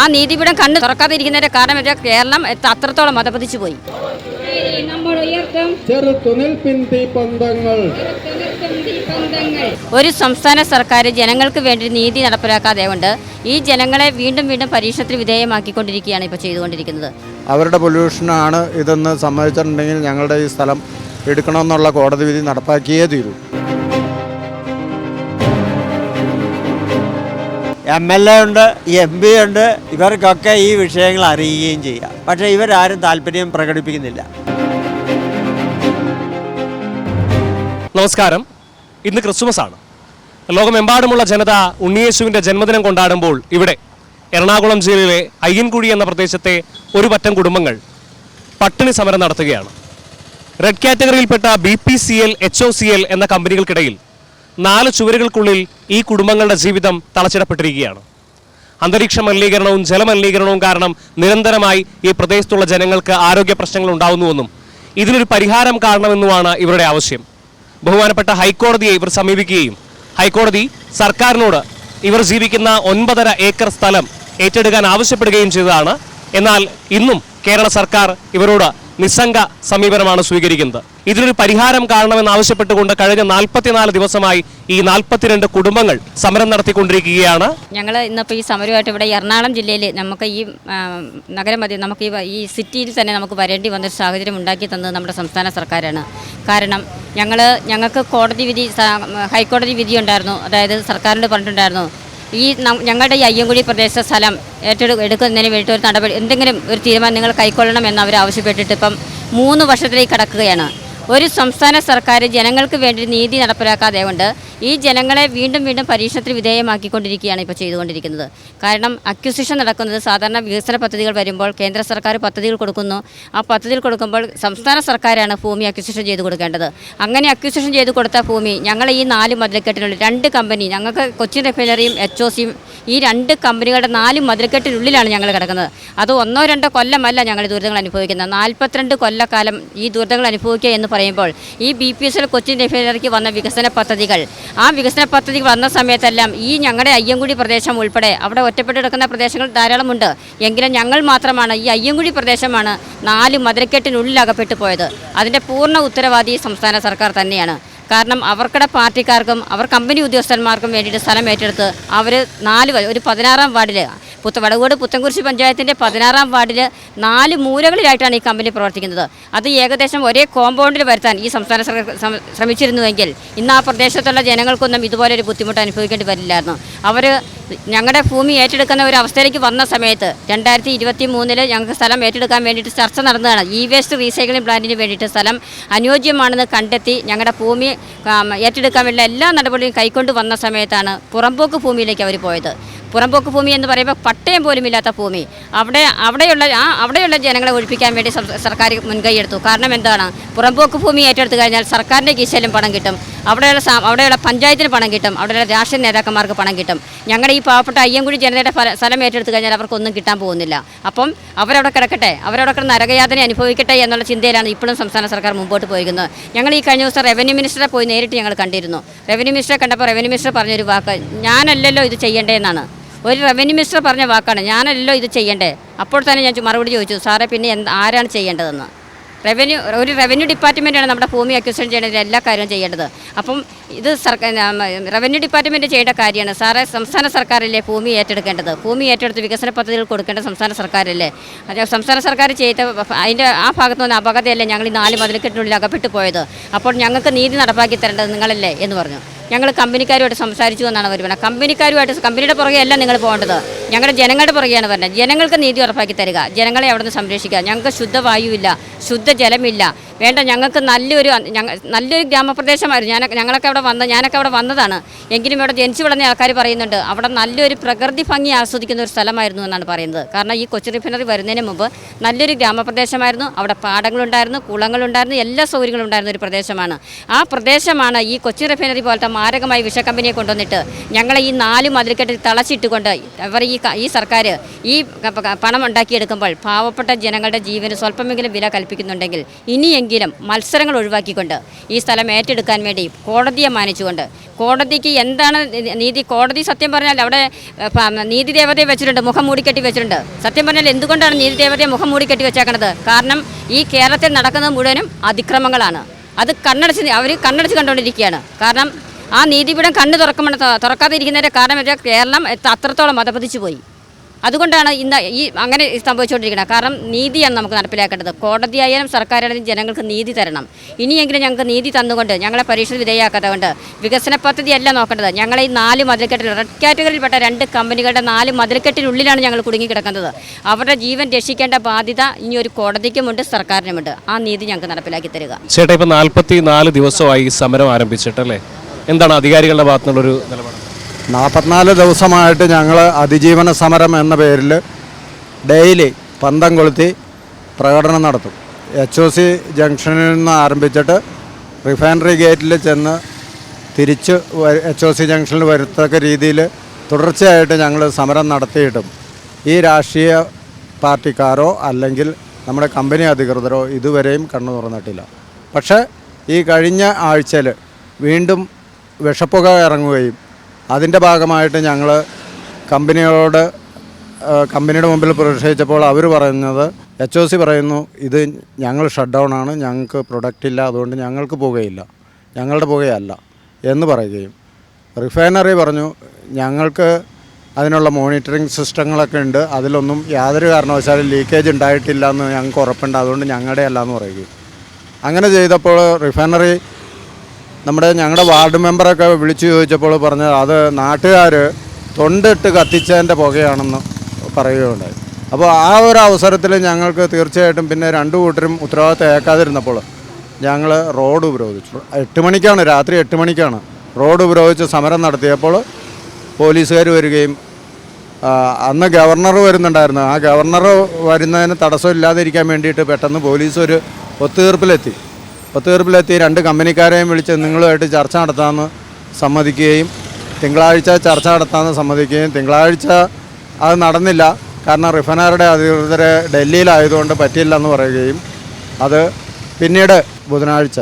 ആ നീതിപീഠം കണ്ണ് തുറക്കാതിരിക്കുന്നതിന്റെ കാരണം വെച്ചാൽ കേരളം അത്രത്തോളം മതപതിച്ചു പോയി. ഒരു സംസ്ഥാന സർക്കാർ ജനങ്ങൾക്ക് വേണ്ടി നീതി നടപ്പിലാക്കാതെ കൊണ്ട് ഈ ജനങ്ങളെ വീണ്ടും വീണ്ടും പരീക്ഷണത്തിന് വിധേയമാക്കിക്കൊണ്ടിരിക്കുകയാണ് ഇപ്പോൾ ചെയ്തുകൊണ്ടിരിക്കുന്നത്. അവരുടെ പൊല്യൂഷനാണ് ഇതെന്ന് സമ്മതിച്ചിട്ടുണ്ടെങ്കിൽ ഞങ്ങളുടെ ഈ സ്ഥലം എടുക്കണമെന്നുള്ള കോടതി വിധി നടപ്പാക്കിയേ തീരൂ. എം എൽ എ ഉണ്ട് എം പി ഉണ്ട്. ഇവർക്കൊക്കെ ഈ വിഷയങ്ങൾ അറിയുകയും ചെയ്യാം. പക്ഷേ ഇവരാരും താല്പര്യം പ്രകടിപ്പിക്കുന്നില്ല. നമസ്കാരം. ഇന്ന് ക്രിസ്മസ് ആണ് ലോകമെമ്പാടുമുള്ള ജനത ഉണ്ണിയേശുവിന്റെ ജന്മദിനം കൊണ്ടാടുമ്പോൾ ഇവിടെ എറണാകുളം ജില്ലയിലെ അയ്യൻകുഴി എന്ന പ്രദേശത്തെ ഒരു പറ്റം കുടുംബങ്ങൾ പട്ടിണി സമരം നടത്തുകയാണ്. Red കാറ്റഗറിയിൽപ്പെട്ട B P C L H O C L എന്ന കമ്പനികൾക്കിടയിൽ നാല് ചുവരുകൾക്കുള്ളിൽ ഈ കുടുംബങ്ങളുടെ ജീവിതം തളച്ചിടപ്പെട്ടിരിക്കുകയാണ്. അന്തരീക്ഷ മലിനീകരണവും ജലമലിനീകരണവും കാരണം നിരന്തരമായി ഈ പ്രദേശത്തുള്ള ജനങ്ങൾക്ക് ആരോഗ്യ പ്രശ്നങ്ങൾ ഉണ്ടാവുന്നുവെന്നും ഇതിനൊരു പരിഹാരം കാണണമെന്നുമാണ് ഇവരുടെ ആവശ്യം. ബഹുമാനപ്പെട്ട ഹൈക്കോടതിയെ ഇവർ സമീപിക്കുകയും ഹൈക്കോടതി സർക്കാരിനോട് ഇവർ ജീവിക്കുന്ന ഒൻപതര ഏക്കർ സ്ഥലം ഏറ്റെടുക്കാൻ ആവശ്യപ്പെടുകയും ചെയ്തതാണ്. എന്നാൽ ഇന്നും കേരള സർക്കാർ ഇവരോട് നിസ്സംഗ സമീപനമാണ് സ്വീകരിക്കുന്നത്. ഇതിനൊരു പരിഹാരം കാണണമെന്ന് ആവശ്യപ്പെട്ടുകൊണ്ട് കഴിഞ്ഞ നാൽപ്പത്തിനാല് ദിവസമായി ഈ നാൽപ്പത്തിരണ്ട് കുടുംബങ്ങൾ സമരം നടത്തിക്കൊണ്ടിരിക്കുകയാണ്. ഞങ്ങൾ ഇന്നിപ്പോൾ ഈ സമരമായിട്ട് ഇവിടെ എറണാകുളം ജില്ലയിൽ നമുക്ക് ഈ നഗരം മതി നമുക്ക് ഈ സിറ്റിയിൽ തന്നെ നമുക്ക് വരേണ്ടി വന്നൊരു സാഹചര്യം ഉണ്ടാക്കി തന്നത് നമ്മുടെ സംസ്ഥാന സർക്കാരാണ്. കാരണം ഞങ്ങൾ ഞങ്ങൾക്ക് കോടതി വിധി ഹൈക്കോടതി വിധി ഉണ്ടായിരുന്നു അതായത് സർക്കാരിന്റെ പറഞ്ഞിട്ടുണ്ടായിരുന്നു ഈ ഞങ്ങളുടെ ഈ അയ്യങ്കുടി പ്രദേശ സ്ഥലം ഏറ്റെടു എടുക്കുന്നതിന് വേണ്ടിയിട്ട് ഒരു നടപടി എന്തെങ്കിലും ഒരു തീരുമാനം നിങ്ങൾ കൈക്കൊള്ളണം എന്ന് അവർ ആവശ്യപ്പെട്ടിട്ട് ഇപ്പം മൂന്ന് വർഷത്തിലേക്ക് കടക്കുകയാണ്. ഒരു സംസ്ഥാന സർക്കാർ ജനങ്ങൾക്ക് വേണ്ടി നീതി നടപ്പിലാക്കാതെ കൊണ്ട് ഈ ജനങ്ങളെ വീണ്ടും വീണ്ടും പരീക്ഷണത്തിന് വിധേയമാക്കിക്കൊണ്ടിരിക്കുകയാണ് ഇപ്പോൾ ചെയ്തുകൊണ്ടിരിക്കുന്നത്. കാരണം അക്വിസിഷൻ നടക്കുന്നത് സാധാരണ വികസന പദ്ധതികൾ വരുമ്പോൾ കേന്ദ്ര സർക്കാർ പദ്ധതികൾ കൊടുക്കുന്നു. ആ പദ്ധതികൾ കൊടുക്കുമ്പോൾ സംസ്ഥാന സർക്കാരാണ് ഭൂമി അക്വിസിഷൻ ചെയ്ത് കൊടുക്കേണ്ടത്. അങ്ങനെ അക്വിസിഷൻ ചെയ്ത് കൊടുത്ത ഭൂമി ഞങ്ങൾ ഈ നാല് മതിലക്കെട്ടിനുള്ളിൽ രണ്ട് കമ്പനി ഞങ്ങൾക്ക് കൊച്ചി റിഫൈനറിയും എച്ച് ഒ സിയും ഈ രണ്ട് കമ്പനികളുടെ നാല് മതിലക്കെട്ടിനുള്ളിലാണ് ഞങ്ങൾ കിടക്കുന്നത്. അത് ഒന്നോ രണ്ടോ കൊല്ലമല്ല ഞങ്ങൾ ദുരിതങ്ങൾ അനുഭവിക്കുന്നത്. നാൽപ്പത്തിരണ്ട് കൊല്ലക്കാലം ഈ ദുരിതങ്ങൾ അനുഭവിക്കുക എന്ന് പറയുമ്പോൾ ഈ ബി പി എസ് കൊച്ചിൻ റിഫൈനറിക്ക് വന്ന വികസന പദ്ധതികൾ ആ വികസന പദ്ധതി വന്ന സമയത്തെല്ലാം ഈ ഞങ്ങളുടെ അയ്യങ്കുടി പ്രദേശം ഉൾപ്പെടെ അവിടെ ഒറ്റപ്പെട്ട് കിടക്കുന്ന പ്രദേശങ്ങൾ ധാരാളമുണ്ട്. എങ്കിലും ഞങ്ങൾ മാത്രമാണ് ഈ അയ്യങ്കുടി പ്രദേശമാണ് നാല് മതിലക്കെട്ടിനുള്ളിൽ അകപ്പെട്ടു പോയത്. അതിന്റെ പൂർണ ഉത്തരവാദി സംസ്ഥാന സർക്കാർ തന്നെയാണ്. കാരണം അവർക്കിടെ പാർട്ടിക്കാർക്കും അവർ കമ്പനി ഉദ്യോഗസ്ഥന്മാർക്കും വേണ്ടിയിട്ട് സ്ഥലം ഏറ്റെടുത്ത് അവർ നാല് ഒരു പതിനാറാം വാർഡിൽ പുത്ത വടകോട് പുത്തൻകുരിശ് പഞ്ചായത്തിന്റെ പതിനാറാം വാർഡിൽ നാല് മൂലകളിലായിട്ടാണ് ഈ കമ്പനി പ്രവർത്തിക്കുന്നത്. അത് ഏകദേശം ഒരേ കോമ്പൗണ്ടിൽ വരുത്താൻ ഈ സംസ്ഥാന ശ്രമിച്ചിരുന്നുവെങ്കിൽ ഇന്ന് ആ പ്രദേശത്തുള്ള ജനങ്ങൾക്കൊന്നും ഇതുപോലൊരു ബുദ്ധിമുട്ട് അനുഭവിക്കേണ്ടി വരില്ലായിരുന്നു. അവർ ഞങ്ങളുടെ ഭൂമി ഏറ്റെടുക്കുന്ന ഒരു അവസ്ഥയിലേക്ക് വന്ന സമയത്ത് രണ്ടായിരത്തി ഇരുപത്തി മൂന്നിൽ ഞങ്ങൾക്ക് സ്ഥലം ഏറ്റെടുക്കാൻ വേണ്ടിയിട്ട് ചർച്ച നടന്നതാണ്. ഇ വേസ്റ്റ് റീസൈക്ലിംഗ് പ്ലാന്റിന് വേണ്ടിയിട്ട് സ്ഥലം അനുയോജ്യമാണെന്ന് കണ്ടെത്തി ഞങ്ങളുടെ ഭൂമി ഏറ്റെടുക്കാൻ വേണ്ടി എല്ലാ നടപടിയും കൈക്കൊണ്ട് വന്ന സമയത്താണ് പുറമ്പോക്ക് ഭൂമിയിലേക്ക് അവർ പോയത്. പുറമ്പോക്ക് ഭൂമി എന്ന് പറയുമ്പോൾ പട്ടയം പോലും ഇല്ലാത്ത ഭൂമി. അവിടെ അവിടെയുള്ള ആ അവിടെയുള്ള ജനങ്ങളെ ഒഴിപ്പിക്കാൻ വേണ്ടി സർക്കാർ മുൻകൈ എടുത്തു. കാരണം എന്താണ്? പുറമ്പോക്ക് ഭൂമി ഏറ്റെടുത്ത് കഴിഞ്ഞാൽ സർക്കാരിന്റെ കീശയിലും പണം കിട്ടും. അവിടെയുള്ള അവിടെയുള്ള പഞ്ചായത്തിന് പണം കിട്ടും. അവിടെയുള്ള രാഷ്ട്രീയ നേതാക്കന്മാർക്ക് പണം കിട്ടും. ഞങ്ങളുടെ ഈ പാവപ്പെട്ട അയ്യൻകുഴി ജനതയുടെ സ്ഥലം ഏറ്റെടുത്ത് കഴിഞ്ഞാൽ അവർക്കൊന്നും കിട്ടാൻ പോകുന്നില്ല. അപ്പം അവരവിടെ കിടക്കട്ടെ. അവരവിടെ കിടന്ന് നരകയാതന അനുഭവിക്കട്ടെ എന്നുള്ള ചിന്തയിലാണ് ഇപ്പോഴും സംസ്ഥാന സർക്കാർ മുമ്പോട്ട് പോയിരിക്കുന്നത്. ഞങ്ങൾ ഈ കഴിഞ്ഞ ദിവസം റവന്യൂ മിനിസ്റ്ററെ പോയി നേരിട്ട് ഞങ്ങൾ കണ്ടിരുന്നു. റവന്യൂ മിനിസ്റ്ററെ കണ്ടപ്പോൾ റവന്യൂ മിനിസ്റ്റർ പറഞ്ഞൊരു വാക്ക്. ഞാനല്ലല്ലോ ഇത് ചെയ്യേണ്ടതെന്നാണ്. ഒരു റവന്യൂ മിനിസ്റ്റർ പറഞ്ഞ വാക്കാണ് ഞാനല്ലോ ഇത് ചെയ്യേണ്ടേ. അപ്പോൾ തന്നെ ഞാൻ മറുപടി ചോദിച്ചു സാറേ പിന്നെ ആരാണ് ചെയ്യേണ്ടതെന്ന്? റവന്യൂ ഒരു റവന്യൂ ഡിപ്പാർട്ട്മെന്റാണ് നമ്മുടെ ഭൂമി അക്വിസിഷൻ ചെയ്യേണ്ടതിൽ എല്ലാ കാര്യവും ചെയ്യേണ്ടത്. അപ്പം ഇത് സർക്കാർ റവന്യൂ ഡിപ്പാർട്ട്മെന്റ് ചെയ്യേണ്ട കാര്യമാണ്. സാറേ സംസ്ഥാന സർക്കാരല്ലേ ഭൂമി ഏറ്റെടുക്കേണ്ടത്? ഭൂമി ഏറ്റെടുത്ത് വികസന പദ്ധതികൾ കൊടുക്കേണ്ട സംസ്ഥാന സർക്കാരല്ലേ? അത് സംസ്ഥാന സർക്കാർ ചെയ്ത അതിന്റെ ആ ഭാഗത്ത് നിന്ന് അപകടയല്ലേ ഞങ്ങൾ ഈ നാല് മതിലക്കെട്ടിനുള്ളിൽ അകപ്പെട്ടു പോയത്? അപ്പോൾ ഞങ്ങൾക്ക് നീതി നടപ്പാക്കി തരേണ്ടത് നിങ്ങളല്ലേ എന്ന് പറഞ്ഞു. ഞങ്ങൾ കമ്പനിക്കാരുമായിട്ട് സംസാരിച്ചു എന്നാണ് അവർ പറഞ്ഞത്. കമ്പനിക്കാരുമായിട്ട് കമ്പനിയുടെ പുറകെ അല്ല നിങ്ങൾ പോകേണ്ടത്. ഞങ്ങളുടെ ജനങ്ങളുടെ പുറകെയാണ് പറഞ്ഞത് ജനങ്ങൾക്ക് നീതി ഉറപ്പാക്കി തരിക. ജനങ്ങളെ അവിടെ നിന്ന് സംരക്ഷിക്കുക. ഞങ്ങൾക്ക് ശുദ്ധവായുവില്ല ശുദ്ധജലമില്ല. വേണ്ട ഞങ്ങൾക്ക് നല്ലൊരു നല്ലൊരു ഗ്രാമപ്രദേശമായിരുന്നു. ഞാൻ ഞങ്ങളൊക്കെ അവിടെ വന്ന ഞാനൊക്കെ അവിടെ വന്നതാണ്. എങ്കിലും ഇവിടെ ജനിച്ചു വളർന്ന ആൾക്കാർ പറയുന്നുണ്ട് അവിടെ നല്ലൊരു പ്രകൃതി ഭംഗി ആസ്വദിക്കുന്ന ഒരു സ്ഥലമായിരുന്നു എന്നാണ് പറയുന്നത്. കാരണം ഈ കൊച്ചി റിഫൈനറി വരുന്നതിന് മുമ്പ് നല്ലൊരു ഗ്രാമപ്രദേശമായിരുന്നു. അവിടെ പാടങ്ങളുണ്ടായിരുന്നു കുളങ്ങളുണ്ടായിരുന്നു എല്ലാ സൗകര്യങ്ങളും ഉണ്ടായിരുന്ന ഒരു പ്രദേശമാണ്. ആ പ്രദേശമാണ് ഈ കൊച്ചി റിഫൈനറി പോലത്തെ മാരകമായി വിഷക്കമ്പനിയെ കൊണ്ടുവന്നിട്ട് ഞങ്ങളെ ഈ നാല് മതിൽക്കെട്ടിൽ തളച്ചിട്ടുകൊണ്ട് അവർ ഈ ഈ സർക്കാർ ഈ പണം ഉണ്ടാക്കിയെടുക്കുമ്പോൾ പാവപ്പെട്ട ജനങ്ങളുടെ ജീവന് സ്വല്പമെങ്കിലും വില കൽപ്പിക്കുന്നുണ്ടെങ്കിൽ ഇനിയെങ്കിലും ഇനിയെങ്കിലും മത്സരങ്ങൾ ഒഴിവാക്കിക്കൊണ്ട് ഈ സ്ഥലം ഏറ്റെടുക്കാൻ വേണ്ടി കോടതിയെ മാനിച്ചുകൊണ്ട് കോടതിക്ക് എന്താണ് നീതി കോടതി സത്യം പറഞ്ഞാൽ അവിടെ നീതി ദേവതയെ വെച്ചിട്ടുണ്ട് മുഖം മൂടിക്കെട്ടി വെച്ചിട്ടുണ്ട്. സത്യം പറഞ്ഞാൽ എന്തുകൊണ്ടാണ് നീതി ദേവതയെ മുഖം മൂടിക്കെട്ടി വെച്ചേക്കുന്നത് കാരണം ഈ കേരളത്തിൽ നടക്കുന്നത് മുഴുവനും അതിക്രമങ്ങളാണ്. അത് കണ്ണടച്ച് അവർ കണ്ണടച്ച് കണ്ടുകൊണ്ടിരിക്കുകയാണ്. കാരണം ആ നീതിപീഠം കണ്ണ് തുറക്കുമ്പോൾ തുറക്കാതിരിക്കുന്നതിന്റെ കാരണം വെച്ചാൽ കേരളം അത്രത്തോളം മതപതിച്ചു പോയി അതുകൊണ്ടാണ് ഇന്ന് ഈ അങ്ങനെ സംഭവിച്ചുകൊണ്ടിരിക്കുന്നത്. കാരണം നീതിയാണ് നമുക്ക് നടപ്പിലാക്കേണ്ടത്. കോടതിയായാലും സർക്കാരായാലും ജനങ്ങൾക്ക് നീതി തരണം. ഇനിയെങ്കിലും ഞങ്ങൾക്ക് നീതി തന്നുകൊണ്ട് ഞങ്ങളെ പരീക്ഷ വിധേയമാക്കാത്തത് കൊണ്ട് വികസന പദ്ധതിയല്ല നോക്കേണ്ടത്. ഞങ്ങളെ ഈ നാല് മതിൽക്കെട്ടിൽ റെഡ് കാറ്റഗറിയിൽപ്പെട്ട രണ്ട് കമ്പനികളുടെ നാല് മതിൽക്കെട്ടിനുള്ളിലാണ് ഞങ്ങൾ കുടുങ്ങിക്കിടക്കുന്നത്. അവരുടെ ജീവൻ രക്ഷിക്കേണ്ട ബാധ്യത ഇനി ഒരു കോടതിക്കുമുണ്ട് സർക്കാരിനുമുണ്ട്. ആ നീതി ഞങ്ങൾക്ക് നടപ്പിലാക്കി തരിക. ചേട്ടാ ഇപ്പം നാൽപ്പത്തി നാല് ദിവസമായി സമരം ആരംഭിച്ചിട്ടല്ലേ? എന്താണ് അധികാരികളുടെ ഭാഗത്തുനിന്നുള്ളൊരു നിലപാട്? നാൽപ്പത്തിനാല് ദിവസമായിട്ട് ഞങ്ങൾ അതിജീവന സമരം എന്ന പേരിൽ ഡെയിലി പന്തം കൊളുത്തി പ്രകടനം നടത്തും. എച്ച് ഒ സി ജംഗ്ഷനിൽ നിന്ന് ആരംഭിച്ചിട്ട് റിഫൈനറി ഗേറ്റിൽ ചെന്ന് തിരിച്ച് എച്ച് ഒ സി ജംഗ്ഷനിൽ വരുത്തക്ക രീതിയിൽ തുടർച്ചയായിട്ട് ഞങ്ങൾ സമരം നടത്തിയിട്ടും ഈ രാഷ്ട്രീയ പാർട്ടിക്കാരോ അല്ലെങ്കിൽ നമ്മുടെ കമ്പനി അധികൃതരോ ഇതുവരെയും കണ്ണു തുറന്നിട്ടില്ല. പക്ഷേ ഈ കഴിഞ്ഞ ആഴ്ചയിൽ വീണ്ടും വിഷപ്പുക ഇറങ്ങുകയും അതിന്റെ ഭാഗമായിട്ട് ഞങ്ങൾ കമ്പനികളോട് കമ്പനിയുടെ മുമ്പിൽ പ്രതിഷേധിച്ചപ്പോൾ അവർ പറയുന്നത് എച്ച് ഒ സി പറയുന്നു ഇത് ഞങ്ങൾ ഷട്ട് ഡൗൺ ആണ് ഞങ്ങൾക്ക് പ്രൊഡക്റ്റ് ഇല്ല അതുകൊണ്ട് ഞങ്ങൾക്ക് പുകയില്ല ഞങ്ങളുടെ പുകയല്ല എന്ന് പറയുകയും. റിഫൈനറി പറഞ്ഞു ഞങ്ങൾക്ക് അതിനുള്ള മോണിറ്ററിംഗ് സിസ്റ്റങ്ങളൊക്കെ ഉണ്ട് അതിലൊന്നും യാതൊരു കാരണവശാലും ലീക്കേജ് ഉണ്ടായിട്ടില്ല എന്ന് ഞങ്ങൾക്ക് ഉറപ്പുണ്ട് അതുകൊണ്ട് ഞങ്ങളുടെ അല്ല എന്ന് പറയുകയും. അങ്ങനെ ചെയ്തപ്പോൾ റിഫൈനറി നമ്മുടെ ഞങ്ങളുടെ വാർഡ് മെമ്പറൊക്കെ വിളിച്ചു ചോദിച്ചപ്പോൾ പറഞ്ഞത് അത് നാട്ടുകാർ തൊണ്ടിട്ട് കത്തിച്ചതിന്റെ പുകയാണെന്ന് പറയുകയുണ്ടായി. അപ്പോൾ ആ ഒരു അവസരത്തിൽ ഞങ്ങൾക്ക് തീർച്ചയായിട്ടും പിന്നെ രണ്ടു കൂട്ടരും ഉത്തരവാദിത്തം ഏക്കാതിരുന്നപ്പോൾ ഞങ്ങൾ റോഡ് ഉപരോധിച്ചു. എട്ട് മണിക്കാണ് രാത്രി എട്ട് മണിക്കാണ് റോഡ് ഉപരോധിച്ച് സമരം നടത്തിയപ്പോൾ പോലീസുകാർ വരികയും അന്ന് ഗവർണർ വരുന്നുണ്ടായിരുന്നു. ആ ഗവർണർ വരുന്നതിന് തടസ്സമില്ലാതിരിക്കാൻ വേണ്ടിയിട്ട് പെട്ടെന്ന് പോലീസ് ഒരു ഒത്തുതീർപ്പിലെത്തി. ഒത്തുതീർപ്പിലെത്തി രണ്ട് കമ്പനിക്കാരെയും വിളിച്ച് നിങ്ങളുമായിട്ട് ചർച്ച നടത്താമെന്ന് സമ്മതിക്കുകയും തിങ്കളാഴ്ച ചർച്ച നടത്താമെന്ന് സമ്മതിക്കുകയും തിങ്കളാഴ്ച അത് നടന്നില്ല. കാരണം റിഫൈനറുടെ അധികൃതരെ ഡൽഹിയിലായതുകൊണ്ട് പറ്റിയില്ലെന്ന് പറയുകയും അത് പിന്നീട് ബുധനാഴ്ച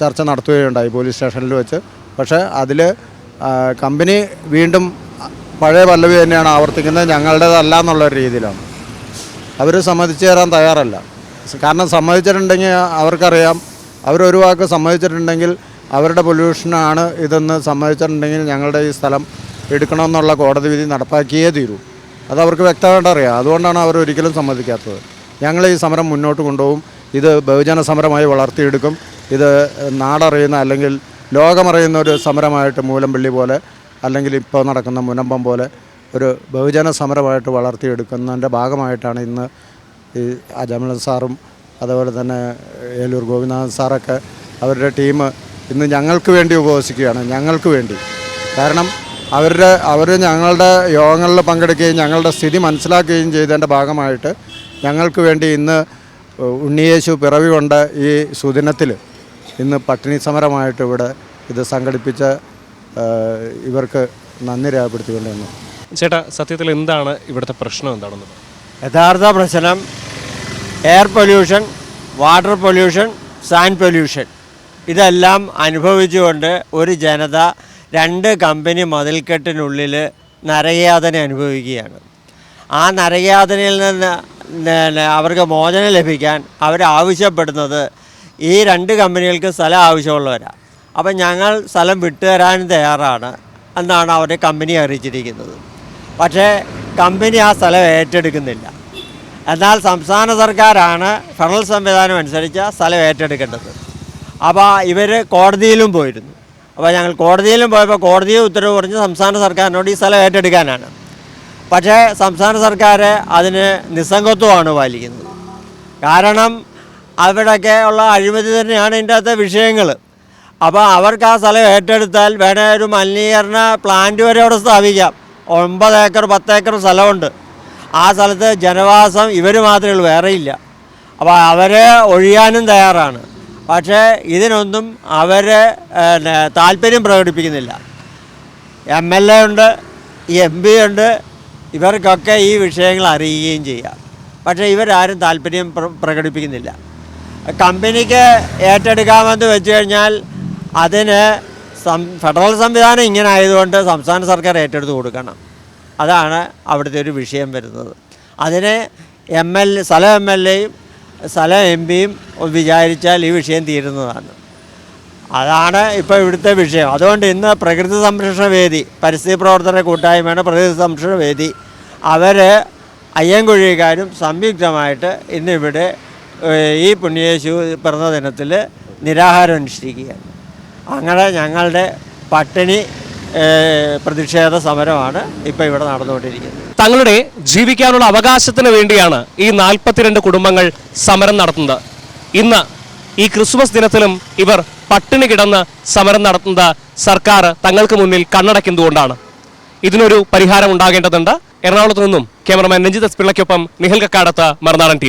ചർച്ച നടത്തുകയുണ്ടായി പോലീസ് സ്റ്റേഷനിൽ വെച്ച്. പക്ഷേ അതിൽ കമ്പനി വീണ്ടും പഴയ പല്ലവി തന്നെയാണ് ആവർത്തിക്കുന്നത്. ഞങ്ങളുടേതല്ല എന്നുള്ള രീതിയിലാണ്. അവർ സമ്മതിച്ചു തരാൻ തയ്യാറല്ല. കാരണം സമ്മതിച്ചിട്ടുണ്ടെങ്കിൽ അവർക്കറിയാം. അവരൊരു വാക്ക് സമ്മതിച്ചിട്ടുണ്ടെങ്കിൽ അവരുടെ പൊല്യൂഷനാണ് ഇതെന്ന് സമ്മതിച്ചിട്ടുണ്ടെങ്കിൽ ഞങ്ങളുടെ ഈ സ്ഥലം എടുക്കണമെന്നുള്ള കോടതി വിധി നടപ്പാക്കിയേ തീരൂ. അത് അവർക്ക് വ്യക്തമായിട്ട് അറിയാം. അതുകൊണ്ടാണ് അവർ ഒരിക്കലും സമ്മതിക്കാത്തത്. ഞങ്ങൾ ഈ സമരം മുന്നോട്ട് കൊണ്ടുപോകും. ഇത് ബഹുജന സമരമായി വളർത്തിയെടുക്കും. ഇത് നാടറിയുന്ന അല്ലെങ്കിൽ ലോകമറിയുന്ന ഒരു സമരമായിട്ട് മൂലംപള്ളി പോലെ അല്ലെങ്കിൽ ഇപ്പോൾ നടക്കുന്ന മുനമ്പം പോലെ ഒരു ബഹുജന സമരമായിട്ട് വളർത്തിയെടുക്കുന്നതിന്റെ ഭാഗമായിട്ടാണ് ഇന്ന് ഈ അജമലൻ സാറും അതുപോലെ തന്നെ ഏലൂർ ഗോപിനാഥൻ സാറൊക്കെ അവരുടെ ടീം ഇന്ന് ഞങ്ങൾക്ക് വേണ്ടി ഉപവസിക്കുകയാണ് ഞങ്ങൾക്ക് വേണ്ടി കാരണം അവരുടെ അവർ ഞങ്ങളുടെ യോഗങ്ങളിൽ പങ്കെടുക്കുകയും ഞങ്ങളുടെ സ്ഥിതി മനസ്സിലാക്കുകയും ചെയ്തതിന്റെ ഭാഗമായിട്ട് ഞങ്ങൾക്ക് വേണ്ടി ഇന്ന് ഉണ്ണിയേശു പിറവി കൊണ്ട ഈ സുദിനത്തിൽ ഇന്ന് പട്ടിണി സമരമായിട്ട് ഇവിടെ ഇത് സംഘടിപ്പിച്ച ഇവർക്ക് നന്ദി രേഖപ്പെടുത്തിക്കൊണ്ടിരുന്നു ചേട്ടാ സത്യത്തിൽ എന്താണ് ഇവിടുത്തെ പ്രശ്നം എന്താണെന്ന്. യഥാർത്ഥ പ്രശ്നം air pollution water pollution sand pollution. ഇതെല്ലാം അനുഭവിച്ചുകൊണ്ട് ഒരു ജനത രണ്ട് കമ്പനി മതിൽക്കെട്ടിനുള്ളിൽ നരകയാതന അനുഭവിക്കുകയാണ്. ആ നരകയാതനയിൽ നിന്ന് അവർക്ക് മോചനം ലഭിക്കാൻ അവരാവശ്യപ്പെടുന്നത് ഈ രണ്ട് കമ്പനികൾക്ക് സ്ഥലം ആവശ്യമുള്ളവരാണ് അപ്പം ഞങ്ങൾ സ്ഥലം വിട്ടുതരാനും തയ്യാറാണ് എന്നാണ് അവരുടെ കമ്പനി അറിയിച്ചിരിക്കുന്നത്. പക്ഷേ കമ്പനി ആ സ്ഥലം ഏറ്റെടുക്കുന്നില്ല. എന്നാൽ സംസ്ഥാന സർക്കാരാണ് ഫെഡറൽ സംവിധാനം അനുസരിച്ച് സ്ഥലം ഏറ്റെടുക്കേണ്ടത്. അപ്പോൾ ഇവർ കോടതിയിലും പോയിരുന്നു. അപ്പോൾ ഞങ്ങൾ കോടതിയിലും പോയപ്പോൾ കോടതിയെ ഉത്തരവ് പറഞ്ഞ് സംസ്ഥാന സർക്കാരിനോട് ഈ സ്ഥലം ഏറ്റെടുക്കാനാണ്. പക്ഷേ സംസ്ഥാന സർക്കാർ അതിന് നിസ്സംഗത്വമാണ് പാലിക്കുന്നത്. കാരണം അവിടെയൊക്കെ ഉള്ള അഴിമതി തന്നെയാണ് ഇതിന്റെ അകത്തെ വിഷയങ്ങൾ അപ്പോൾ അവർക്ക് ആ സ്ഥലം ഏറ്റെടുത്താൽ വേണേ ഒരു മലിനീകരണ പ്ലാന്റ് വരെ അവിടെ സ്ഥാപിക്കാം. ഒമ്പത് ഏക്കർ പത്ത് ഏക്കർ സ്ഥലമുണ്ട്. ആ സ്ഥലത്ത് ജനവാസം ഇവർ മാത്രമേ ഉള്ളൂ വേറെ ഇല്ല. അപ്പോൾ അവരെ ഒഴിയാനും തയ്യാറാണ്. പക്ഷേ ഇതിനൊന്നും അവരെ താല്പര്യം പ്രകടിപ്പിക്കുന്നില്ല. എം എൽ എ ഉണ്ട് എം പി ഉണ്ട് ഇവർക്കൊക്കെ ഈ വിഷയങ്ങൾ അറിയുകയും ചെയ്യാം. പക്ഷേ ഇവരാരും താല്പര്യം പ്ര- പ്രകടിപ്പിക്കുന്നില്ല. കമ്പനിക്ക് ഏറ്റെടുക്കാമെന്ന് വെച്ച് കഴിഞ്ഞാൽ അതിന് ഫെഡറൽ സംവിധാനം ഇങ്ങനെ ആയതുകൊണ്ട് സംസ്ഥാന സർക്കാർ ഏറ്റെടുത്ത് കൊടുക്കണം. അതാണ് അവിടുത്തെ ഒരു വിഷയം വരുന്നത്. അതിനെ എം എൽ സ്ഥലം എം എൽ എയും സ്ഥലം എം പിയും വിചാരിച്ചാൽ ഈ വിഷയം തീരുന്നതാണ്. അതാണ് ഇപ്പോൾ ഇവിടുത്തെ വിഷയം. അതുകൊണ്ട് ഇന്ന് പ്രകൃതി സംരക്ഷണ വേദി പരിസ്ഥിതി പ്രവർത്തന കൂട്ടായ്മയാണ് പ്രകൃതി സംരക്ഷണ വേദി. അവർ അയ്യൻകുഴിക്കാരും സംയുക്തമായിട്ട് ഇന്നിവിടെ ഈ പുണ്യേശു പിറന്ന ദിനത്തിൽ നിരാഹാരം അനുഷ്ഠിക്കുകയാണ്. അങ്ങനെ ഞങ്ങളുടെ പട്ടിണി പ്രതിഷേധ സമരമാണ് ഇപ്പോൾ ഇവിടെ നടന്നുകൊണ്ടിരിക്കുന്നത്. തങ്ങളുടെ ജീവിക്കാനുള്ള അവകാശത്തിന് വേണ്ടിയാണ് ഈ നാൽപ്പത്തിരണ്ട് കുടുംബങ്ങൾ സമരം നടത്തുന്നത്. ഇന്ന് ഈ ക്രിസ്മസ് ദിനത്തിലും ഇവർ പട്ടിണി കിടന്ന് സമരം നടത്തുന്നത് സർക്കാർ തങ്ങൾക്ക് മുന്നിൽ കണ്ണടയ്ക്കുന്നതുകൊണ്ടാണ്. ഇതിനൊരു പരിഹാരം ഉണ്ടാകേണ്ടതുണ്ട്. എറണാകുളത്ത് നിന്നും ക്യാമറമാൻ രഞ്ജിത് എസ് പിള്ളയ്ക്കൊപ്പം നിഹൽ കക്കാടത്ത് മറുനാടൻ ടി